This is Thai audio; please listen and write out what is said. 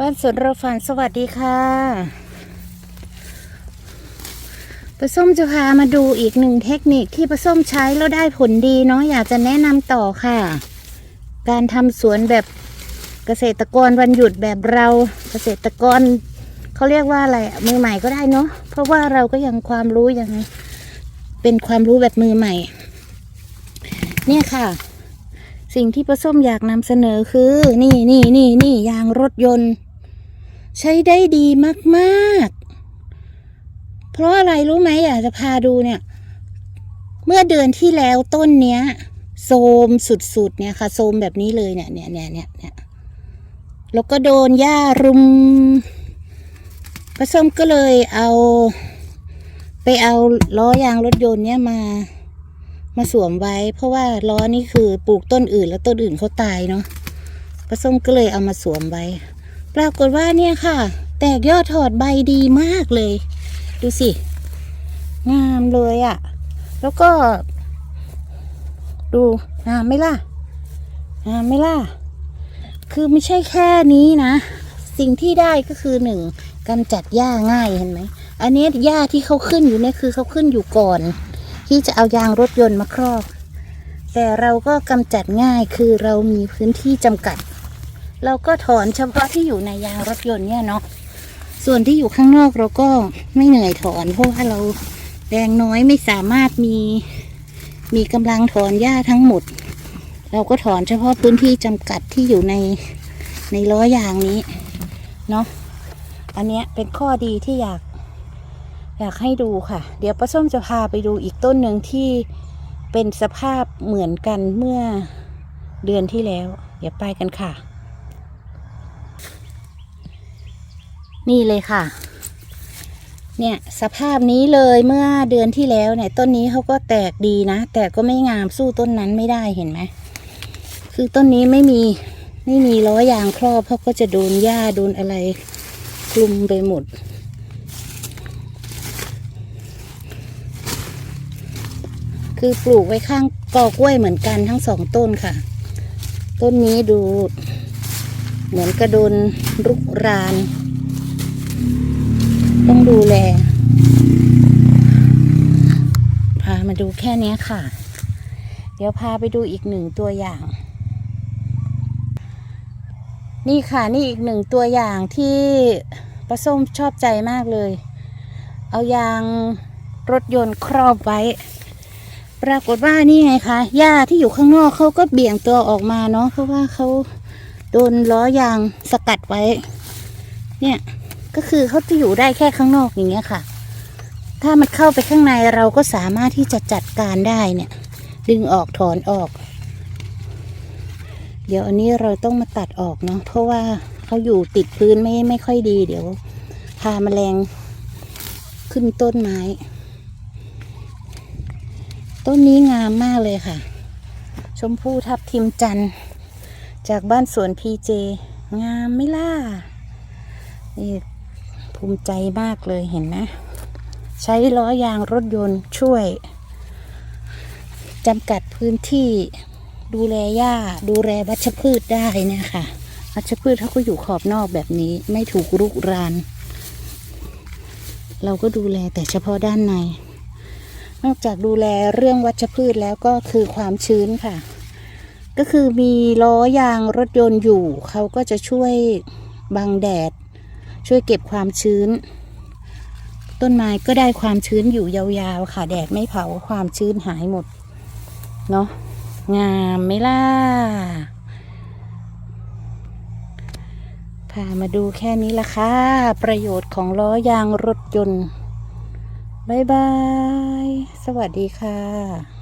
บ้านสวนเราฝันสวัสดีค่ะปลาส้มจะพามาดูอีกหนึ่งเทคนิคที่ปลาส้มใช้แล้วได้ผลดีเนาะอยากจะแนะนำต่อค่ะ การทำสวนแบบเกษตรกรวันหยุดแบบเราเกษตรกรเขาเรียกว่าอะไรมือใหม่ก็ได้เนาะเพราะว่าเราก็ยังความรู้ยังเป็นความรู้แบบมือใหม่ เนี่ยค่ะ สิ่งที่ปลาส้มอยากนำเสนอคือ นี่นี่นี่นี่ยางรถยนต์ ใช้ได้ดีมากๆ เพราะอะไรรู้ไหมอยากจะพาดูเนี่ย เมื่อเดือนที่แล้วต้นเนี้ยโซมสุดๆเนี่ยค่ะโซมแบบนี้เลยเนี่ยเนี่ยเนี่ยเนี่ยเนี่ยแล้วก็โดนหญ้ารุมปลาส้มก็เลยเอา ไปเอาล้อยางรถยนต์เนี่ยมามาสวมไว้ เพราะว่าล้อนี่คือปลูกต้นอื่นแล้วต้นอื่นเขาตายเนาะปลาส้มก็เลยเอามาสวมไว้ ปรากฏว่าเนี่ยค่ะ แตกยอดถอดใบดีมากเลย ดูสิ งามเลยอะ่ะ แล้วก็ ดูงามไหมล่ะงามไหมล่ะ คือไม่ใช่แค่นี้นะ สิ่งที่ได้ก็คือหนึ่งกำจัดหญ้าง่ายเห็นไหม อันนี้หญ้าที่เขาขึ้นอยู่เนี่ยคือเขาขึ้นอยู่ก่อน ที่จะเอายางรถยนต์มาครอบ แต่เราก็กำจัดง่ายคือเรามีพื้นที่จำกัด เราก็ถอนเฉพาะที่อยู่ในยางรถยนต์เนี่ยเนาะส่วนที่อยู่ข้างนอกเราก็ไม่เหนื่อยถอน เพราะว่าเราแรงน้อยไม่สามารถมีมีกำลังถอนหญ้าทั้งหมด เราก็ถอนเฉพาะพื้นที่จำกัดที่อยู่ในในล้อยางนี้เนาะอันเนี้ยเป็นข้อดีที่อยาก อยากให้ดูค่ะ เดี๋ยวป้าส้มจะพาไปดูอีกต้นหนึ่งที่เป็นสภาพเหมือนกันเมื่อเดือนที่แล้ว เดี๋ยวไปกันค่ะ นี่เลยค่ะ เนี่ยสภาพนี้เลยเมื่อเดือนที่แล้วเนี่ยต้นนี้เขาก็แตกดีนะ แต่ก็ไม่งามสู้ต้นนั้นไม่ได้เห็นไหมคือต้นนี้ไม่มีไม่มีล้อยางครอบเพราะก็จะโดนหญ้าโดนอะไรคลุมไปหมด คือปลูกไว้ข้างกอกล้วยเหมือนกันทั้งสองต้นค่ะ ต้นนี้ดูเหมือนกระโดนรุกราน ต้องดูแล พามาดูแค่นี้ค่ะ เดี๋ยวพาไปดูอีกหนึ่งตัวอย่าง นี่ค่ะนี่อีกหนึ่งตัวอย่างที่ป้าส้มชอบใจมากเลย เอายางรถยนต์ครอบไว้ ปรากฏว่านี่ไงคะหญ้าที่อยู่ข้างนอกเขาก็เบี่ยงตัวออกมาเนาะเพราะว่าเขาโดนล้อยางสกัดไว้ เนี่ย ก็คือเขาจะอยู่ได้แค่ข้างนอกอย่างเงี้ยค่ะ ถ้ามันเข้าไปข้างในเราก็สามารถที่จะจัดการได้เนี่ย ดึงออกถอนออก เดี๋ยวอันนี้เราต้องมาตัดออกเนาะเพราะว่าเขาอยู่ติดพื้นไม่ไม่ค่อยดี เดี๋ยวพาแมลงขึ้นต้นไม้ ต้นนี้งามมากเลยค่ะ ชมพู่ทับทิมจันทร์จากบ้านสวนพีเจ งามไม่ล่ะนี่ ภูมิใจมากเลยเห็นไหมใช้ล้อยางรถยนต์ช่วยจำกัดพื้นที่ดูแลหญ้าดูแลวัชพืชได้เนี่ยค่ะ วัชพืชเขาก็อยู่ขอบนอกแบบนี้ไม่ถูกรุกราน เราก็ดูแลแต่เฉพาะด้านใน นอกจากดูแลเรื่องวัชพืชแล้วก็คือความชื้นค่ะ ก็คือมีล้อยางรถยนต์อยู่เขาก็จะช่วยบังแดด ช่วยเก็บความชื้น ต้นไม้ก็ได้ความชื้นอยู่ยาวๆ ค่ะ แดดไม่เผาความชื้นหายหมด เนาะงามไหมล่ะพามาดูแค่นี้ละค่ะ ประโยชน์ของล้อยางรถยนต์บายบาย สวัสดีค่ะ